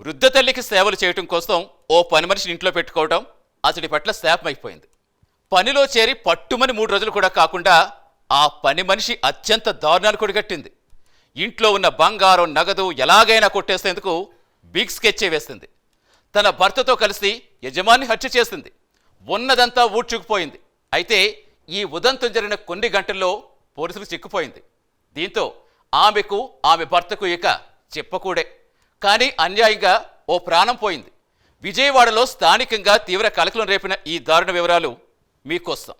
వృద్ధ తల్లికి సేవలు చేయటం కోసం ఓ పని మనిషిని ఇంట్లో పెట్టుకోవడం అతడి పట్ల శాపమైపోయింది. పనిలో చేరి పట్టుమని మూడు రోజులు కూడా కాకుండా ఆ పని మనిషి అత్యంత దారుణాలు కొడిగట్టింది. ఇంట్లో ఉన్న బంగారం నగదు ఎలాగైనా కొట్టేసేందుకు బిగ్ స్కెచ్చే వేసింది. తన భర్తతో కలిసి యజమాని హత్య చేసింది. ఉన్నదంతా ఊడ్చుకుపోయింది. అయితే ఈ ఉదంతం జరిగిన కొన్ని గంటల్లో పోలీసులు చిక్కుపోయింది. దీంతో ఆమెకు ఆమె భర్తకు ఇక చెప్పకూడే. కానీ అన్యాయంగా ఓ ప్రాణం పోయింది. విజయవాడలో స్థానికంగా తీవ్ర కలకలం రేపిన ఈ దారుణ వివరాలు మీకోసం.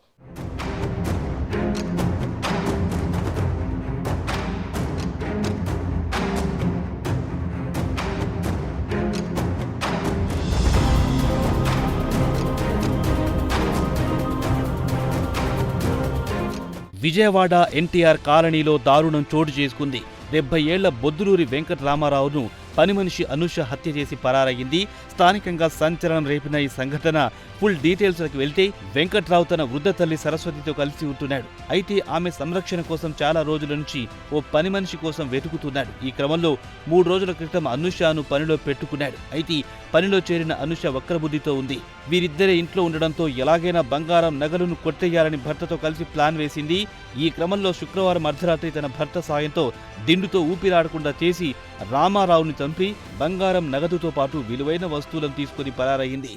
విజయవాడ ఎన్టీఆర్ కాలనీలో దారుణం చోటు చేసుకుంది. డెబ్బై ఏళ్ళ బొద్దులూరి వెంకట రామారావును పని మనిషి అనుష హత్య చేసి పరారయ్యింది. స్థానికంగా సంచలనం రేపిన ఈ సంఘటన ఫుల్ డీటెయిల్స్లకు వెళ్తే వెంకట్రావు తన వృద్ధ తల్లి సరస్వతితో కలిసి ఉంటున్నాడు. అయితే ఆమె సంరక్షణ కోసం చాలా రోజుల నుంచి ఓ పని మనిషి కోసం వెతుకుతున్నాడు. ఈ క్రమంలో మూడు రోజుల క్రితం అనుషను పనిలో పెట్టుకున్నాడు. అయితే పనిలో చేరిన అనుష వక్రబుద్ధితో ఉంది. వీరిద్దరే ఇంట్లో ఉండడంతో ఎలాగైనా బంగారం నగలును కొట్టేయాలని భర్తతో కలిసి ప్లాన్ వేసింది. ఈ క్రమంలో శుక్రవారం అర్ధరాత్రి తన భర్త సాయంతో దిండుతో ఊపిరాడకుండా చేసి రామారావుని చంపి బంగారం నగదుతో పాటు విలువైన వస్తువులను తీసుకుని పరారయ్యింది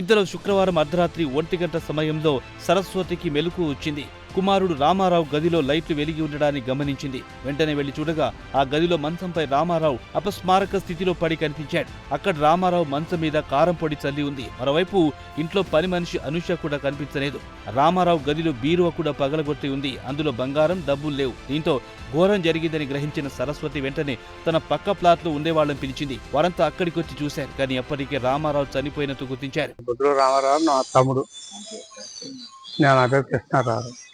ఇద్దరు శుక్రవారం అర్ధరాత్రి ఒంటి గంట సమయంలో సరస్వతికి మెలకు వచ్చింది. కుమారుడు రామారావు గదిలో లైట్లు వెలిగి ఉండడాన్ని గమనించింది. వెంటనే వెళ్ళి చూడగా ఆ గదిలో మంచంపై రామారావు అపస్మారక స్థితిలో పడి కనిపించాడు. అక్కడ రామారావు మంచం మీద కారం పొడి చల్లి ఉంది. మరోవైపు ఇంట్లో పని మనిషి అనుష కూడా కనిపించలేదు. రామారావు గదిలో బీరువ కూడా పగలగొట్టి ఉంది. అందులో బంగారం డబ్బులు లేవు. దీంతో ఘోరం జరిగిందని గ్రహించిన సరస్వతి వెంటనే తన పక్క ప్లాట్లో ఉండేవాళ్ళని పిలిచింది. వారంతా అక్కడికి వచ్చి చూశారు. కానీ అప్పటికే రామారావు చనిపోయినట్టు గుర్తించారు. రామారావు నా తమ్ముడు. నేను నా పేరు కృష్ణారావు.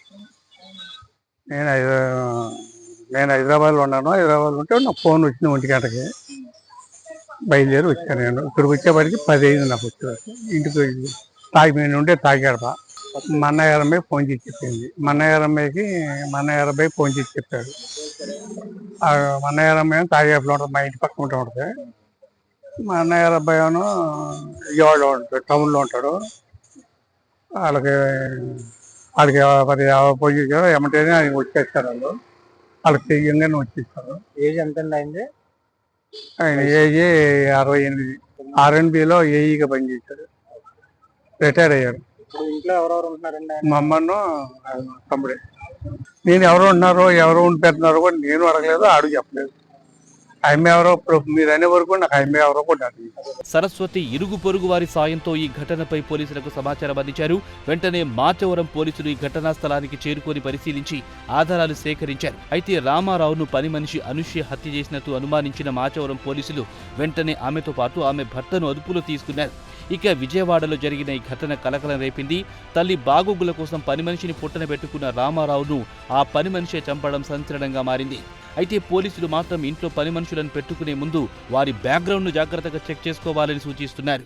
నేను హైదరా నేను హైదరాబాద్లో ఉన్నాను. హైదరాబాద్లో ఉంటే నాకు ఫోన్ వచ్చింది ఒంటి గంటకి. బయలుదేరి వచ్చాను నేను. ఇక్కడికి వచ్చేప్పటికి పదిహేను నాకు వచ్చేసరికి ఇంటికి తాగిపోయిన తాగి నేను ఉంటే తాగాడపా మా ఫోన్ చేసి చెప్పింది. మా అన్నయ్య మా అబ్బాయి ఫోన్ చేసి చెప్పాడు. ఆ తాగేపలో అన్నయ్య తాగేపులో ఉంటుంది. మా ఇంటి పక్కన ఉంటూ ఉంటుంది. మా అన్నయ్య అబ్బాయి ఏమో విజయవాడలో ఉంటాడు టౌన్లో ఉంటాడు. వాళ్ళకి వాళ్ళకి మరి పొజిషన్ ఏమంటేనే ఆయన వచ్చేస్తారు వాళ్ళు. వాళ్ళకి చెయ్యంగానే వచ్చేస్తారు. ఏజ్ ఎంత అండి అయింది ఆయన ఏజ్ అరవై ఎనిమిది. ఆర్ఎన్బిలో ఏఈగా పనిచేశాడు. రిటైర్ అయ్యాడు. ఇప్పుడు ఇంట్లో ఎవరెవరు ఉంటున్నారండి? మా అమ్మను తమ్ముడే. నేను ఎవరు ఉంటున్నారో ఎవరు ఉండి పెడుతున్నారో కూడా నేను అడగలేదు ఆడు చెప్పలేదు. ఎవరో మీరు అనే వరకు నాకు ఎవరో సరస్వతి ఇరుగు పొరుగు వారి సాయంతో ఈ ఘటనపై పోలీసులకు సమాచారం అందించారు. వెంటనే మాచవరం పోలీసులు ఈ ఘటనా స్థలానికి చేరుకొని పరిశీలించి ఆధారాలు సేకరించారు. అయితే రామారావును పని మనిషి అనుష్య హత్య చేసినట్టు అనుమానించిన మాచవరం పోలీసులు వెంటనే ఆమెతో పాటు ఆమె భర్తను అదుపులో తీసుకున్నారు. ఇక విజయవాడలో జరిగిన ఈ ఘటన కలకలం రేపింది. తల్లి బాగోగుల కోసం పని మనిషిని పుట్టన పెట్టుకున్న రామారావును ఆ పని మనిషే చంపడం సంచలనంగా మారింది. అయితే పోలీసులు మాత్రం ఇంట్లో పని మనుషులను పెట్టుకునే ముందు వారి బ్యాక్గ్రౌండ్ను జాగ్రత్తగా చెక్ చేసుకోవాలని సూచిస్తున్నారు.